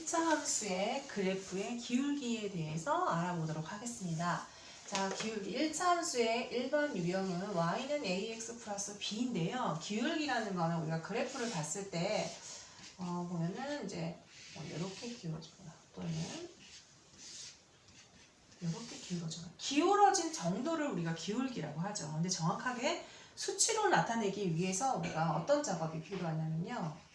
1차 함수의 그래프의 기울기에 대해서 알아보도록 하겠습니다. 자, 기울기 1차 함수의 일반 유형은 y는 ax 플러스 b인데요. 기울기라는 거는 우리가 그래프를 봤을 때 어, 보면은 이제 뭐 이렇게 기울어지거나 또는 이렇게 기울어지거나 기울어진 정도를 우리가 기울기라고 하죠. 근데 정확하게 수치로 나타내기 위해서 우리가 어떤 작업이 필요하냐면요.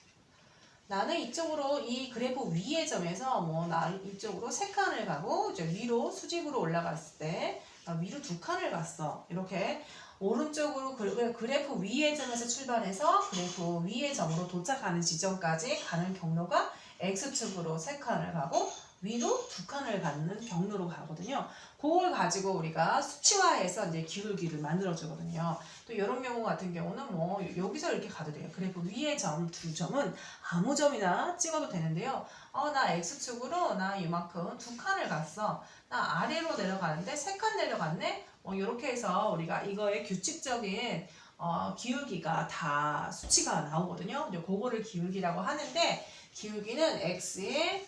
나는 이쪽으로 이 그래프 위의 점에서 뭐 나 이쪽으로 세 칸을 가고 이제 위로 수직으로 올라갔을 때 아, 위로 두 칸을 갔어. 이렇게 오른쪽으로 그- 그래프 위의 점에서 출발해서 그래프 위의 점으로 도착하는 지점까지 가는 경로가 x축으로 세 칸을 가고 위로 두 칸을 갖는 경로로 가거든요. 그걸 가지고 우리가 수치화해서 이제 기울기를 만들어 주거든요. 또 이런 경우 같은 경우는 뭐 여기서 이렇게 가도 돼요. 그래프 위의 점두 점은 아무 점이나 찍어도 되는데요. 어, 나 x축으로 나 이만큼 두 칸을 갔어. 나 아래로 내려가는데 세 칸 내려갔네. 어, 이렇게 해서 우리가 이거의 규칙적인 어, 기울기가 다 수치가 나오거든요. 이제 그거를 기울기라고 하는데 기울기는 x의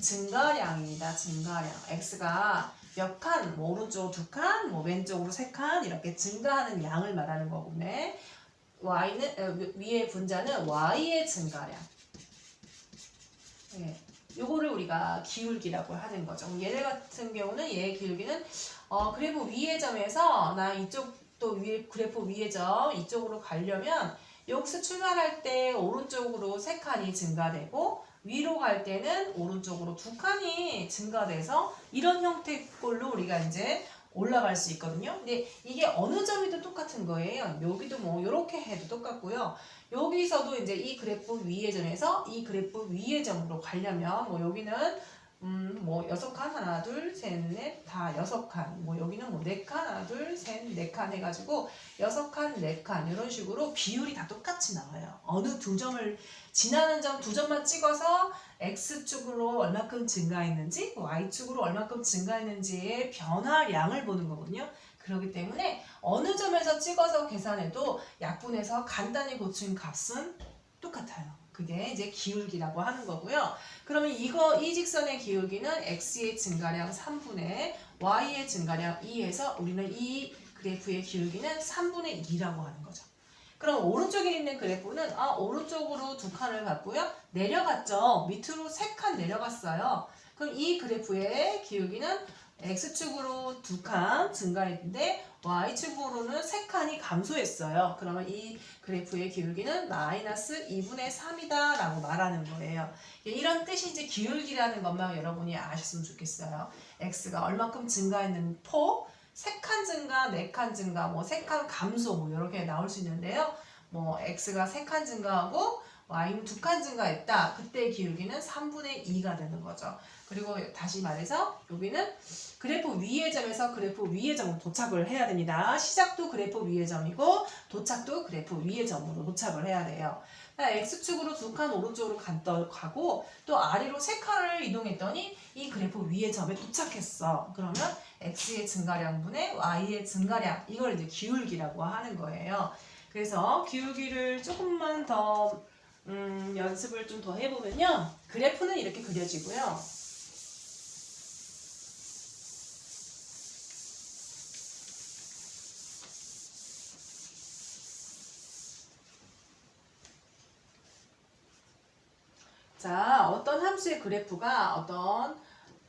증가량입니다. 증가량. x가 몇 칸, 뭐 오른쪽 두 칸, 뭐 왼쪽으로 세 칸 이렇게 증가하는 양을 말하는 거고요. y는 어, 위의 분자는 y의 증가량. 네. 요거를 우리가 기울기라고 하는 거죠. 얘네 같은 경우는 얘의 기울기는 어, 그래프 위의 점에서 나 이쪽 또 위에 그래프 위의 점 이쪽으로 가려면 여기서 출발할 때 오른쪽으로 세 칸이 증가되고 위로 갈 때는 오른쪽으로 두 칸이 증가돼서 이런 형태꼴로 우리가 이제 올라갈 수 있거든요. 근데 이게 어느 점이든 똑같은 거예요. 여기도 뭐 이렇게 해도 똑같고요. 여기서도 이제 이 그래프 위의 점에서 이 그래프 위의 점으로 가려면 뭐 여기는 음 뭐 여섯 칸 하나 둘 셋 넷 다 여섯 칸 뭐 여기는 뭐 네 칸 하나 둘 셋 네 칸 해가지고 여섯 칸 네 칸 이런 식으로 비율이 다 똑같이 나와요. 어느 두 점을 지나는 점 두 점만 찍어서 x축으로 얼마큼 증가했는지 y축으로 얼마큼 증가했는지의 변화량을 보는 거거든요. 그렇기 때문에 어느 점에서 찍어서 계산해도 약분해서 간단히 고친 값은 똑같아요. 그게 이제 기울기라고 하는 거고요. 그러면 이거 이 직선의 기울기는 x의 증가량 3분의 y의 증가량 2에서 우리는 이 그래프의 기울기는 3분의 2라고 하는 거죠. 그럼 오른쪽에 있는 그래프는 아 오른쪽으로 두 칸을 갔고요. 내려갔죠. 밑으로 세 칸 내려갔어요. 그럼 이 그래프의 기울기는 x축으로 두 칸 증가했는데 y축으로는 세 칸이 감소했어요. 그러면 이 그래프의 기울기는 마이너스 2분의 3이다 라고 말하는 거예요. 이런 뜻이 이제 기울기라는 것만 여러분이 아셨으면 좋겠어요. x가 얼마큼 증가했는 폭, 세 칸 증가, 네 칸 증가, 뭐 세 칸 감소 뭐 이렇게 나올 수 있는데요. 뭐 x가 세 칸 증가하고 y는 두 칸 증가했다. 그때 기울기는 3분의 2가 되는 거죠. 그리고 다시 말해서 여기는 그래프 위의 점에서 그래프 위의 점으로 도착을 해야 됩니다. 시작도 그래프 위의 점이고 도착도 그래프 위의 점으로 도착을 해야 돼요. x축으로 두 칸 오른쪽으로 간- 가고 또 아래로 세 칸을 이동했더니 이 그래프 위의 점에 도착했어. 그러면 x의 증가량분의 y의 증가량 이걸 이제 기울기라고 하는 거예요. 그래서 기울기를 조금만 더 음, 연습을 좀 더 해보면요. 그래프는 이렇게 그려지고요. 자, 어떤 함수의 그래프가 어떤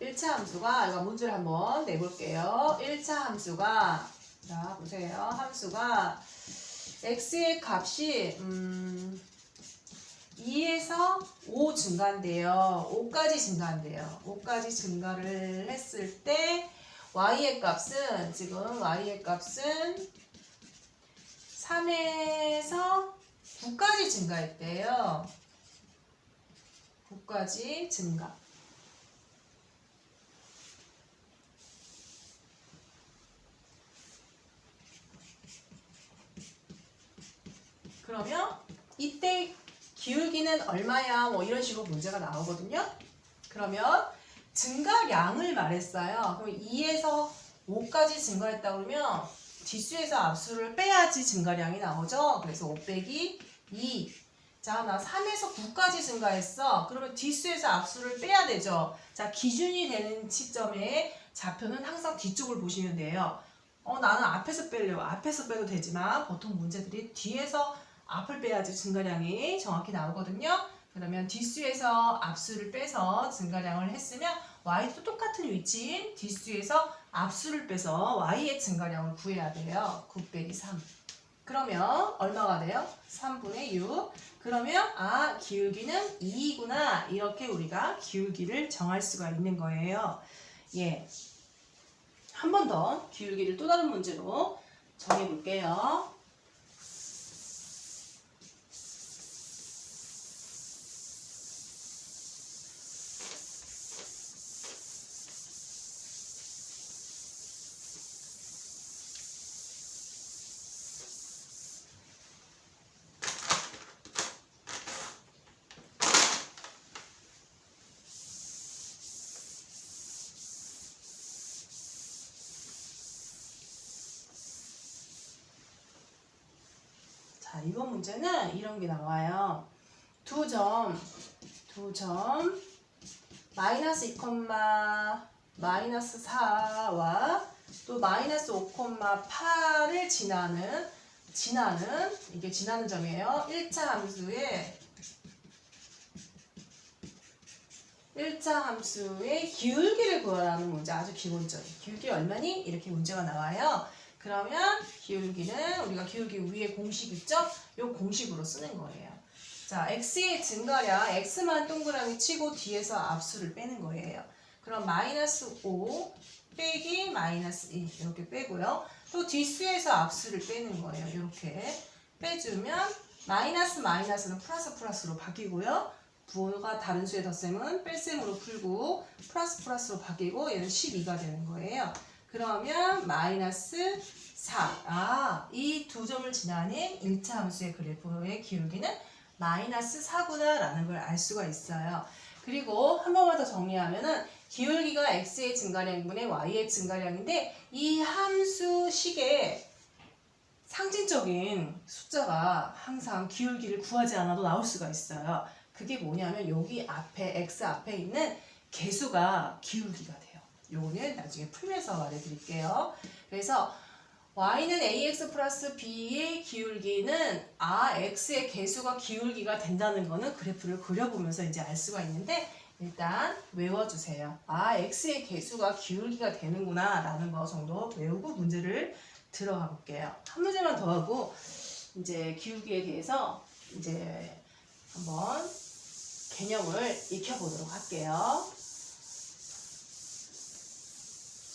1차 함수가 이거 문제를 한번 내볼게요. 1차 함수가 자, 보세요. 함수가 x의 값이 음 2에서 5 증가한대요. 5까지 증가한대요. 5까지 증가를 했을 때 y의 값은 지금 y의 값은 3에서 9까지 증가했대요. 9까지 증가. 그러면 이때 기울기는 얼마야? 뭐 이런 식으로 문제가 나오거든요. 그러면 증가량을 말했어요. 그럼 2에서 5까지 증가했다 그러면 뒷수에서 앞수를 빼야지 증가량이 나오죠. 그래서 5 빼기 2. 자, 나 3에서 9까지 증가했어. 그러면 뒷수에서 앞수를 빼야 되죠. 자, 기준이 되는 시점에 좌표는 항상 뒤쪽을 보시면 돼요. 어, 나는 앞에서 빼려고. 앞에서 빼도 되지만 보통 문제들이 뒤에서 앞을 빼야지 증가량이 정확히 나오거든요. 그러면 뒷수에서 앞수를 빼서 증가량을 했으면 y도 똑같은 위치인 뒷수에서 앞수를 빼서 y의 증가량을 구해야 돼요. 9 빼기 3. 그러면 얼마가 돼요? 3분의 6. 그러면 아 기울기는 2이구나 이렇게 우리가 기울기를 정할 수가 있는 거예요. 예. 한 번 더 기울기를 또 다른 문제로 정해 볼게요. 자, 이번 문제는 이런 게 나와요. 두 점, 두 점, 마이너스 2, 마이너스 4와 또 마이너스 5,8을 지나는, 지나는, 이게 지나는 점이에요. 1차 함수의 1차 함수의 기울기를 구하라는 문제 아주 기본적인 기울기 얼마니? 이렇게 문제가 나와요. 그러면 기울기는 우리가 기울기 위에 공식 있죠? 이 공식으로 쓰는 거예요. 자, x의 증가량 x만 동그라미 치고 뒤에서 앞수를 빼는 거예요. 그럼 마이너스 5 빼기 마이너스 1 이렇게 빼고요. 또 뒷수에서 앞수를 빼는 거예요. 이렇게 빼주면 마이너스 마이너스는 플러스 플러스로 바뀌고요. 부호가 다른 수의 덧셈은 뺄셈으로 풀고 플러스 플러스로 바뀌고 얘는 12가 되는 거예요. 그러면 마이너스 4. 아, 이 두 점을 지나는 1차 함수의 그래프의 기울기는 마이너스 4구나 라는 걸 알 수가 있어요. 그리고 한 번만 더 정리하면은 기울기가 x의 증가량분의 y의 증가량인데 이 함수식에 상징적인 숫자가 항상 기울기를 구하지 않아도 나올 수가 있어요. 그게 뭐냐면 여기 앞에 x 앞에 있는 개수가 기울기가 돼요. 요거는 나중에 풀면서 말해드릴게요. 그래서 y는 ax 플러스 b의 기울기는 아 x의 개수가 기울기가 된다는 거는 그래프를 그려보면서 이제 알 수가 있는데 일단 외워주세요. 아 x의 개수가 기울기가 되는구나 라는 거 정도 외우고 문제를 들어가 볼게요. 한 문제만 더 하고 이제 기울기에 대해서 이제 한번 개념을 익혀보도록 할게요.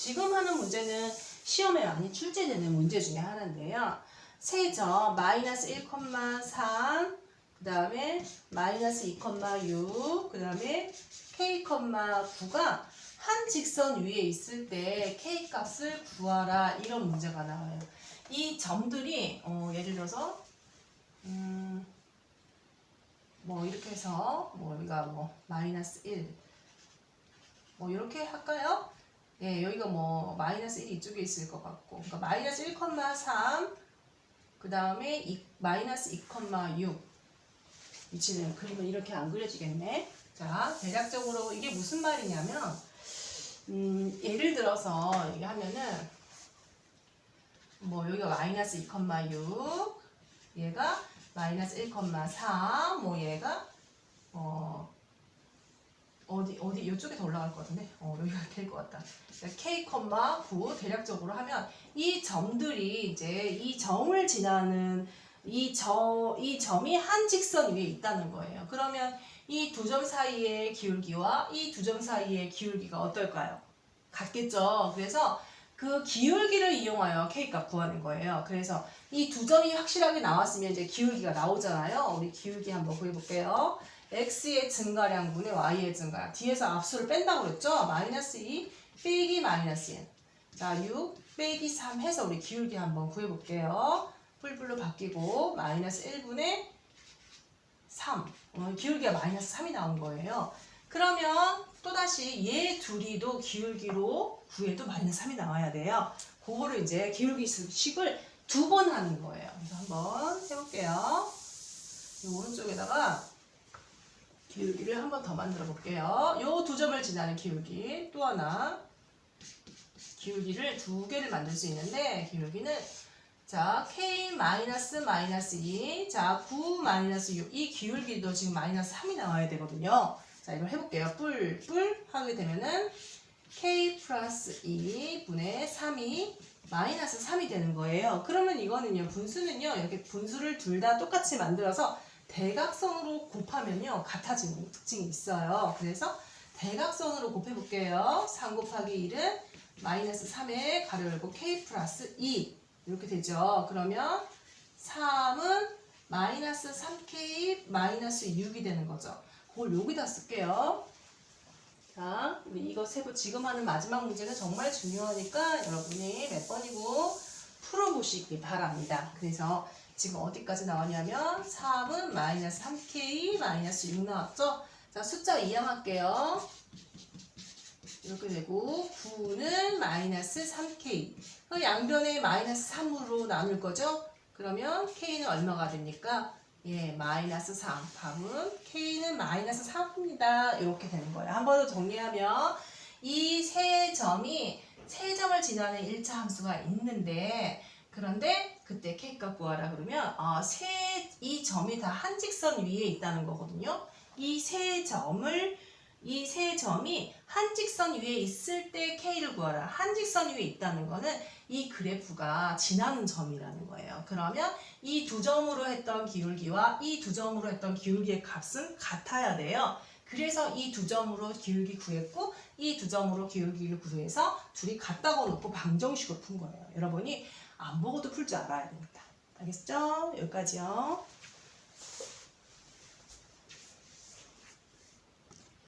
지금 하는 문제는 시험에 많이 출제되는 문제 중에 하나인데요. 세점 마이너스 1,3, 그 다음에 마이너스 2,6, 그 다음에 k,9가 한 직선 위에 있을 때 k 값을 구하라 이런 문제가 나와요. 이 점들이 어, 예를 들어서 음, 뭐 이렇게 해서 뭐 여기가 뭐 마이너스 1, 뭐 이렇게 할까요? 예, 여기가 뭐 마이너스 1 이쪽에 있을 것 같고. 그러니까 마이너스 1,3 그 다음에 마이너스 2,6 위치는 그림은 이렇게 안 그려지겠네. 자 대략적으로 이게 무슨 말이냐면 음, 예를 들어서 이게 하면은 뭐 여기가 마이너스 2,6 얘가 마이너스 1,4 뭐 얘가 어 어디 이쪽에 더 올라갈 것 같은데 어 여기가 될 것 같다. k, 9 대략적으로 하면 이 점들이 이제 이 점을 지나는 이 저 이 점이 한 직선 위에 있다는 거예요. 그러면 이 두 점 사이의 기울기와 이 두 점 사이의 기울기가 어떨까요? 같겠죠. 그래서 그 기울기를 이용하여 k 값 구하는 거예요. 그래서 이 두 점이 확실하게 나왔으면 이제 기울기가 나오잖아요. 우리 기울기 한번 구해볼게요. X의 증가량 분의 y의 증가량. 뒤에서 앞수를 뺀다고 그랬죠? 마이너스 2 빼기 마이너스 1. 자, 6 빼기 3 해서 우리 기울기 한번 구해볼게요. 뿔뿔로 바뀌고 마이너스 1분의 3. 어, 기울기가 마이너스 3이 나온 거예요. 그러면 또다시 얘 둘이도 기울기로 구해도 마이너스 3이 나와야 돼요. 그거를 이제 기울기 식을 두 번 하는 거예요. 그래서 한번 해볼게요. 이 오른쪽에다가 기울기를 한 번 더 만들어 볼게요. 요 두 점을 지나는 기울기 또 하나 기울기를 두 개를 만들 수 있는데 기울기는 자 k 마이너스 마이너스 2, 자9 마이너스 6. 이 기울기도 지금 마이너스 3이 나와야 되거든요. 자 이걸 해볼게요. 뿔, 뿔 하게 되면은 k 플러스 2 분의 3이 마이너스 3이 되는 거예요. 그러면 이거는요 분수는요 이렇게 분수를 둘 다 똑같이 만들어서 대각선으로 곱하면요 같아지는 특징이 있어요. 그래서 대각선으로 곱해볼게요. 3 곱하기 1은 마이너스 3에 가로 열고 k 플러스 2 이렇게 되죠. 그러면 3은 마이너스 3k 마이너스 6이 되는 거죠. 그걸 여기다 쓸게요. 자, 우리 이거 세부 지금 하는 마지막 문제는 정말 중요하니까 여러분이 몇 번이고 풀어보시기 바랍니다. 그래서 지금 어디까지 나왔냐면 3은 마이너스 3k 마이너스 6 나왔죠? 자, 숫자 이항할게요. 이렇게 되고 9는 마이너스 3k 그 양변에 마이너스 3으로 나눌 거죠? 그러면 k는 얼마가 됩니까? 예, 마이너스 3. 답은 k는 마이너스 3입니다. 이렇게 되는 거예요. 한 번 더 정리하면 이 세 점이 세 점을 지나는 1차 함수가 있는데 그런데 그때 k값 구하라 그러면 아, 세, 이 점이 다 한 직선 위에 있다는 거거든요. 이 세 점을 이 세 점이 한 직선 위에 있을 때 k를 구하라. 한 직선 위에 있다는 거는 이 그래프가 지나는 점이라는 거예요. 그러면 이 두 점으로 했던 기울기와 이 두 점으로 했던 기울기의 값은 같아야 돼요. 그래서 이 두 점으로 기울기 구했고 이 두 점으로 기울기를 구해서 둘이 같다고 놓고 방정식으로 푼 거예요. 여러분이 안 보고도 풀 줄 알아야 됩니다. 알겠죠? 여기까지요.